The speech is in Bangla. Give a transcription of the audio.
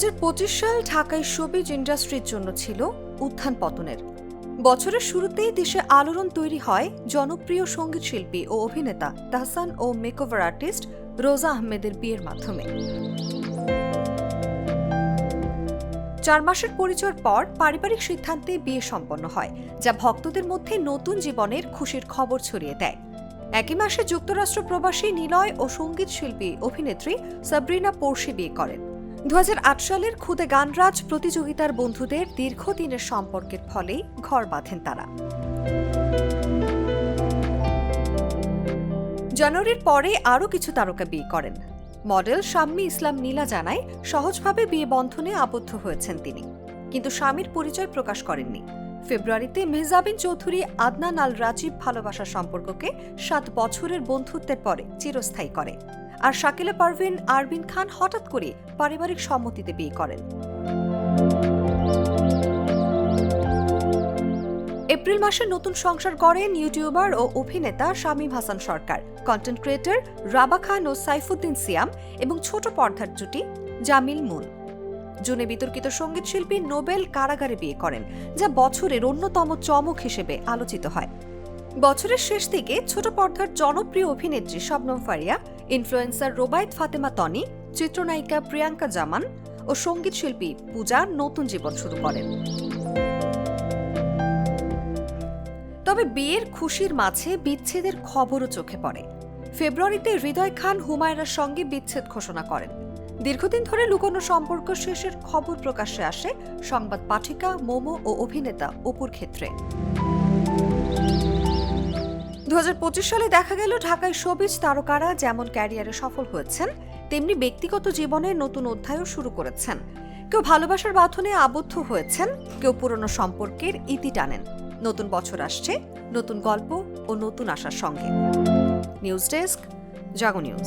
সাল ঢাকায় শোবিজ ইন্ডাস্ট্রির জন্য ছিল উত্থান পতনের। বছরের শুরুতেই দেশে আলোড়ন তৈরি হয় জনপ্রিয় সংগীত শিল্পী ও অভিনেতা তাহসান ও মেকওভার আর্টিস্ট রোজা আহমেদের বিয়ের মাধ্যমে। চার মাসের পরিচয়ের পর পারিবারিক সিদ্ধান্তে বিয়ে সম্পন্ন হয়, যা ভক্তদের মধ্যে নতুন জীবনের খুশির খবর ছড়িয়ে দেয়। একই মাসে যুক্তরাষ্ট্র প্রবাসী নিলয় ও সংগীত শিল্পী অভিনেত্রী সাবরিনা পোর্শি বিয়ে করেন। দু হাজার আট সালের খুদে গানরাজ প্রতিযোগিতার বন্ধুদের দীর্ঘদিনের সম্পর্কের ফলেই ঘর বাঁধেন তারা। জানুয়ারির পরে আরও কিছু তারকা বিয়ে করেন। মডেল শাম্মী ইসলাম নীলা জানায়, সহজভাবে বিয়ে বন্ধনে আবদ্ধ হয়েছেন তিনি। কিন্তু স্বামীর পরিচয় প্রকাশ করেননি। ফেব্রুয়ারিতে মেহজাবিন চৌধুরী আদনান আল রাজীব ভালোবাসার সম্পর্ককে সাত বছরের বন্ধুত্বের পরে চিরস্থায়ী করে। আর শাকিলা পারভিন, আরবিন খান হঠাৎ করে পারিবারিক সম্মতিতে বিয়ে করেন। এপ্রিল মাসে নতুন সংসার গড়েন ইউটিউবার ও অভিনেতা শামীম হাসান সরকার। কন্টেন্ট ক্রিয়েটর রাবা খান ও সাইফুদ্দিন সিয়াম এবং ছোট পর্দার জুটি জামিল মুন। জুনে বিতর্কিত সংগীত শিল্পী নোবেল কারাগারে বিয়ে করেন, যা বছরের অন্যতম চমক হিসেবে আলোচিত হয়। বছরের শেষ দিকে ছোট পর্দার জনপ্রিয় অভিনেত্রী শবনম ফারিয়া ইনফ্লুয়েন্সার রোবায়ত ফাতেমা তনি, চিত্রনায়িকা প্রিয়াঙ্কা জামান ও সংগীত শিল্পী পূজা নতুন জীবন শুরু করেন। তবে বিয়ের খুশির মাঝে বিচ্ছেদের খবরও চোখে পড়ে। ফেব্রুয়ারিতে হৃদয় খান হুমায়রার সঙ্গে বিচ্ছেদ ঘোষণা করেন। দীর্ঘদিন ধরে লুকোনো সম্পর্ক শেষের খবর প্রকাশ্যে আসে সংবাদ পাঠিকা, মোমো ও অভিনেতা অপুর ক্ষেত্রে। দু হাজার পঁচিশ সালে দেখা গেল ঢাকায় শোবিজ তারকারা যেমন ক্যারিয়ারে সফল হয়েছেন, তেমনি ব্যক্তিগত জীবনে নতুন অধ্যায়ও শুরু করেছেন। কেউ ভালোবাসার বাঁধনে আবদ্ধ হয়েছেন, কেউ পুরনো সম্পর্কের ইতি টানেন। নতুন বছর আসছে, নতুন গল্প ও নতুন আশার সঙ্গে। News desk, Jago news.